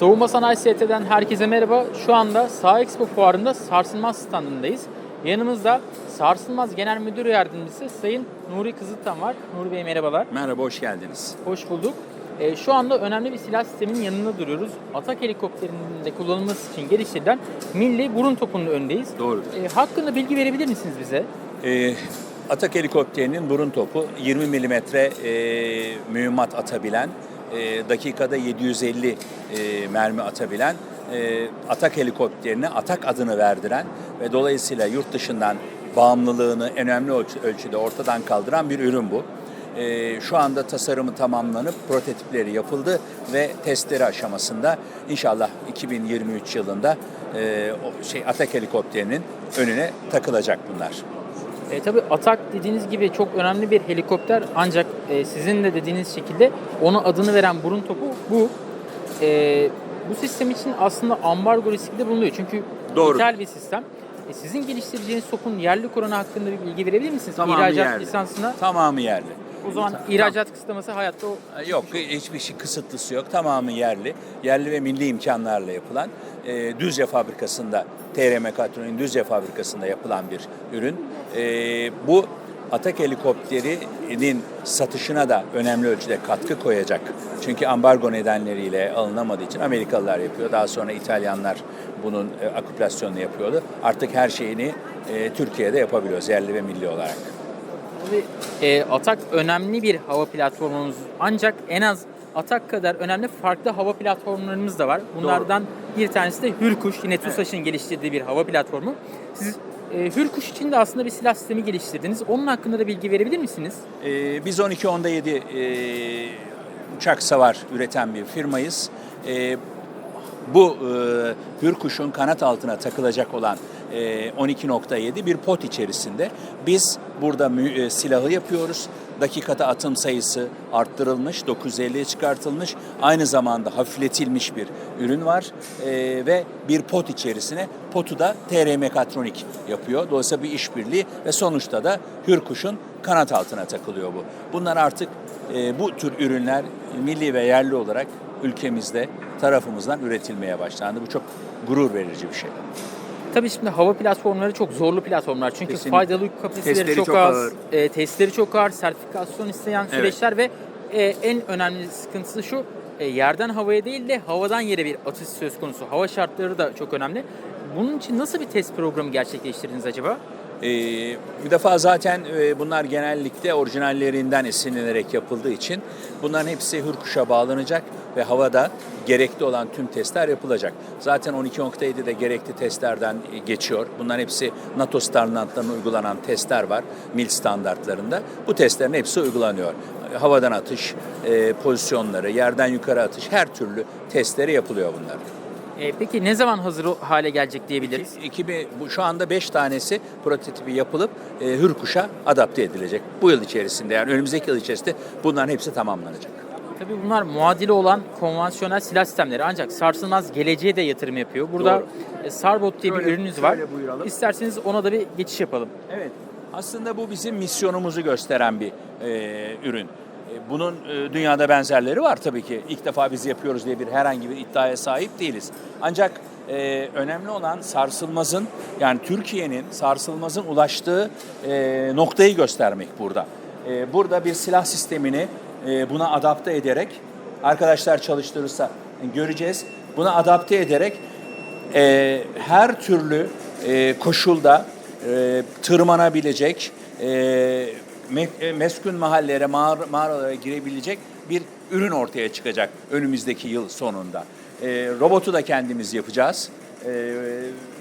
Savunma Sanayi ST'den herkese merhaba. Şu anda Sağ Expo fuarında sarsılmaz standındayız. Yanımızda Sarsılmaz Genel Müdür Yardımcısı Sayın Nuri Kızıltan var. Nuri Bey merhabalar. Merhaba, hoş geldiniz. Hoş bulduk. Ee, şu anda önemli bir silah sisteminin yanında duruyoruz. Atak helikopterinde kullanılması için geliştirilen milli burun topunun önündeyiz. Doğrudur. Ee, hakkında bilgi verebilir misiniz bize? Ee, Atak helikopterinin burun topu 20 milimetre e, mühimmat atabilen, e, dakikada 750 e, mermi atabilen, e, Atak helikopterine Atak adını verdiren ve dolayısıyla yurt dışından bağımlılığını önemli ölç- ölçüde ortadan kaldıran bir ürün bu. E, şu anda tasarımı tamamlanıp prototipleri yapıldı ve testleri aşamasında inşallah 2023 yılında e, şey Atak helikopterinin önüne takılacak bunlar. E, tabii Atak dediğiniz gibi çok önemli bir helikopter ancak e, sizin de dediğiniz şekilde ona adını veren burun topu bu. E, bu sistem için aslında ambargo riski de bulunuyor çünkü Doğru. ithal bir sistem. E, sizin geliştireceğiniz topun yerli korona hakkında bir bilgi verebilir misiniz? Tamamı İhracat yerli. lisansına Tamamı yerli. O zaman ihracat kısıtlaması hayatta o Yok hiçbir şey kısıtlısı yok. Tamamı yerli. Yerli ve milli imkanlarla yapılan e, Düzce fabrikasında TR Mekatronik'in Düzce fabrikasında yapılan bir ürün. E, bu Atak helikopterinin satışına da önemli ölçüde katkı koyacak. Çünkü ambargo nedenleriyle alınamadığı için Amerikalılar yapıyor. Daha sonra İtalyanlar bunun e, aküplasyonunu yapıyordu. Artık her şeyini e, Türkiye'de yapabiliyoruz yerli ve milli olarak. Tabii e, Atak önemli bir hava platformumuz ancak en az Atak kadar önemli farklı hava platformlarımız da var. Bunlardan bir tanesi de Hürkuş. Yine TUSAŞ'ın geliştirdiği bir hava platformu. Siz e, Hürkuş için de aslında bir silah sistemi geliştirdiniz. Onun hakkında da bilgi verebilir misiniz? Ee, biz 12 onda 7 e, uçak savar üreten bir firmayız. E, bu e, Hürkuş'un kanat altına takılacak olan e, 12.7 bir pot içerisinde biz burada mü- e, silahı yapıyoruz. Dakikada atım sayısı arttırılmış, 950'ye çıkartılmış. Aynı zamanda hafifletilmiş bir ürün var E, ve bir pot içerisine potu da TR Mekatronik yapıyor. Dolayısıyla bir işbirliği ve sonuçta da Hürkuş'un kanat altına takılıyor bu. Bunlar artık e, bu tür ürünler milli ve yerli olarak ülkemizde tarafımızdan üretilmeye başlandı. Bu çok gurur verici bir şey. Tabii şimdi hava platformları çok zorlu platformlar. Çünkü Kesinlikle. faydalı yük kapasiteleri Testleri çok, çok az, ağır. e, testleri çok ağır, sertifikasyon isteyen süreçler ve e, en önemli sıkıntısı şu, e, yerden havaya değil de havadan yere bir atış söz konusu. Hava şartları da çok önemli. Bunun için nasıl bir test programı gerçekleştirdiniz acaba? Ee, bir defa zaten e, bunlar genellikle orijinallerinden esinlenerek yapıldığı için bunların hepsi Hürkuş'a bağlanacak ve havada gerekli olan tüm testler yapılacak. Zaten 12.7'de gerekli testlerden e, geçiyor. Bunların hepsi NATO standartlarına uygulanan testler var, MIL standartlarında. Bu testlerin hepsi uygulanıyor. Havadan atış, e, pozisyonları, yerden yukarı atış her türlü testleri yapılıyor bunlar. E, peki ne zaman hazır hale gelecek diyebiliriz? 2000, bu şu anda 5 tanesi prototipi yapılıp e, Hürkuş'a adapte edilecek. Bu yıl içerisinde yani önümüzdeki yıl içerisinde bunların hepsi tamamlanacak. Tabii bunlar muadili olan konvansiyonel silah sistemleri ancak sarsılmaz geleceğe de yatırım yapıyor. Burada Doğru. e, Sarbot diye bir Şöyle- ürününüz var. buyuralım. İsterseniz ona da bir geçiş yapalım. Evet. Aslında bu bizim misyonumuzu gösteren bir e, ürün. E, Bunun e, dünyada benzerleri var tabii ki. İlk defa biz yapıyoruz diye bir herhangi bir iddiaya sahip değiliz. Ancak e, önemli olan sarsılmazın yani Türkiye'nin sarsılmazın ulaştığı noktayı göstermek burada. Burada bir silah sistemini buna adapte ederek arkadaşlar çalıştırırsa göreceğiz. Buna adapte ederek her türlü koşulda tırmanabilecek, e, meskun mahallelere, mağar- mağaralara girebilecek bir ürün ortaya çıkacak önümüzdeki yıl sonunda. E, robotu da kendimiz yapacağız. E,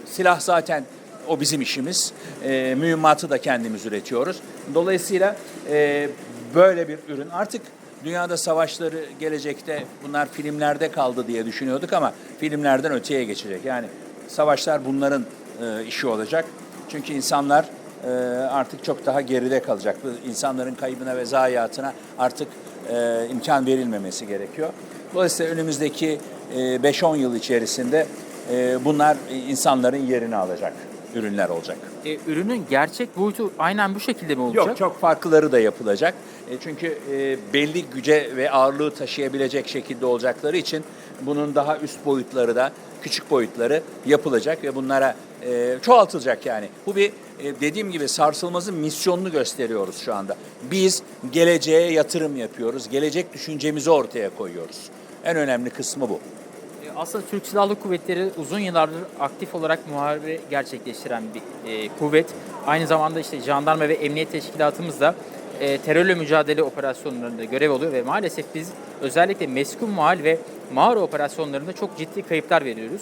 silah zaten o bizim işimiz. E, mühimmatı da kendimiz üretiyoruz. Dolayısıyla e, böyle bir ürün artık Dünyada savaşları gelecekte bunlar filmlerde kaldı diye düşünüyorduk ama filmlerden öteye geçecek. Yani savaşlar bunların e, işi olacak. Çünkü insanlar e, artık çok daha geride kalacak. İnsanların kaybına ve zayiatına artık e, imkan verilmemesi gerekiyor. Dolayısıyla önümüzdeki e, 5-10 yıl içerisinde e, bunlar insanların yerini alacak. ürünler olacak. E, ürünün gerçek boyutu aynen bu şekilde mi olacak? Yok çok farklıları da yapılacak. E, çünkü e, belli güce ve ağırlığı taşıyabilecek şekilde olacakları için bunun daha üst boyutları da küçük boyutları yapılacak ve bunlara e, çoğaltılacak yani. Bu bir e, dediğim gibi sarsılmazın misyonunu gösteriyoruz şu anda. Biz geleceğe yatırım yapıyoruz. Gelecek düşüncemizi ortaya koyuyoruz. En önemli kısmı bu. E, Aslında Türk Silahlı Kuvvetleri uzun yıllardır aktif olarak muharebe gerçekleştiren bir e, kuvvet. Aynı zamanda işte jandarma ve emniyet teşkilatımız da e, terörle mücadele operasyonlarında görev alıyor ve maalesef biz özellikle meskun mahal ve mağara operasyonlarında çok ciddi kayıplar veriyoruz.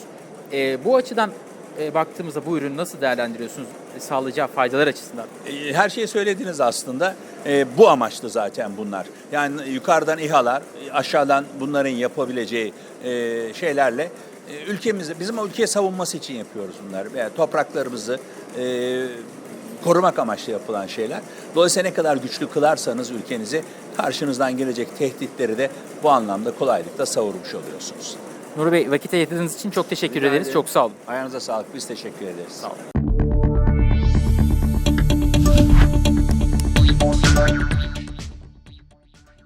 E, bu açıdan e, baktığımızda bu ürünü nasıl değerlendiriyorsunuz e, sağlayacağı faydalar açısından? E, Her şeyi söylediniz aslında. E, bu amaçlı zaten bunlar. Yani yukarıdan İHA'lar, aşağıdan bunların yapabileceği e, şeylerle e, ülkemizi, bizim ülke savunması için yapıyoruz bunları. Veya topraklarımızı e, korumak amaçlı yapılan şeyler. Dolayısıyla ne kadar güçlü kılarsanız ülkenizi karşınızdan gelecek tehditleri de bu anlamda kolaylıkla savurmuş oluyorsunuz. Nuri Bey vakit ayırdığınız için çok teşekkür ederiz. Çok sağ olun. Ayağınıza sağlık. Biz teşekkür ederiz. Sağ olun.